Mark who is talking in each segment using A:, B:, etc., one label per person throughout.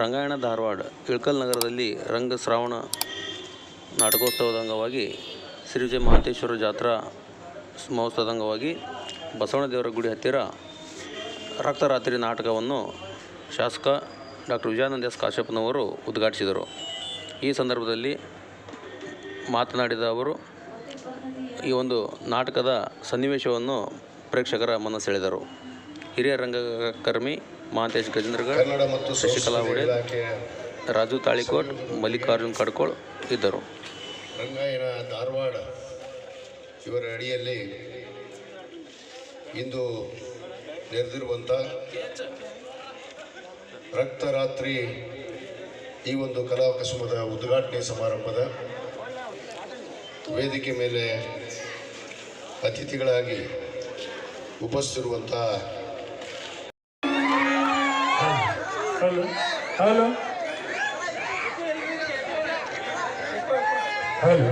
A: ರಂಗಾಯಣ ಧಾರವಾಡ, ಇಳಕಲ್ ನಗರದಲ್ಲಿ ರಂಗ ಶ್ರಾವಣ ನಾಟಕೋತ್ಸವದ ಅಂಗವಾಗಿ ಶ್ರೀ ವಿಜಯ ಮಹಾಂತೇಶ್ವರ ಜಾತ್ರಾ ಮಹೋತ್ಸವದ ಅಂಗವಾಗಿ ಬಸವಣ್ಣ ದೇವರ ಗುಡಿ ಹತ್ತಿರ ರಕ್ತರಾತ್ರಿ ನಾಟಕವನ್ನು ಶಾಸಕ ಡಾಕ್ಟರ್ ವಿಜಯಾನಂದ ಎಸ್. ಕಾಶ್ಯಪ್ಪನವರು ಉದ್ಘಾಟಿಸಿದರು. ಈ ಸಂದರ್ಭದಲ್ಲಿ ಮಾತನಾಡಿದ ಅವರು, ಈ ಒಂದು ನಾಟಕದ ಸನ್ನಿವೇಶವನ್ನು ಪ್ರೇಕ್ಷಕರ ಮನ ಸೆಳೆದರು ಹಿರಿಯ ರಂಗಕರ್ಮಿ ಮಹಾಂತೇಶ್ ಗಜೇಂದ್ರಗಢ್
B: ಕನ್ನಡ ಮತ್ತು
A: ಶಶಿಕಲಾ
B: ಒಡೆ
A: ಒಡೆಯರ್ ರಾಜು ತಾಳಿಕೋಟ್ ಮಲ್ಲಿಕಾರ್ಜುನ್ ಕಡ್ಕೋಳ್ ಇದ್ದರು.
B: ರಂಗಾಯಣ ಧಾರವಾಡ ಇವರ ಅಡಿಯಲ್ಲಿ ಇಂದು ನೆರೆದಿರುವಂಥ ರಕ್ತರಾತ್ರಿ ಈ ಒಂದು ಕಲಾಕಸುಮದ ಉದ್ಘಾಟನೆ ಸಮಾರಂಭದ ವೇದಿಕೆ ಮೇಲೆ ಅತಿಥಿಗಳಾಗಿ ಉಪಸ್ಥಿತಿರುವಂಥ
C: ಹಲೋ ಹಲೋ. ಹಲೋ.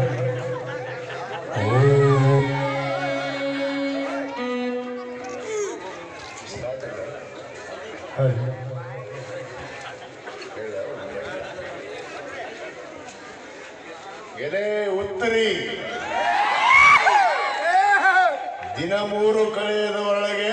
C: ಹಲೋ.
B: ಎಲೆ ಉತ್ತರಿ. ದಿನ ಮೂರು ಕಳೆಯದ ಒಳಗೆ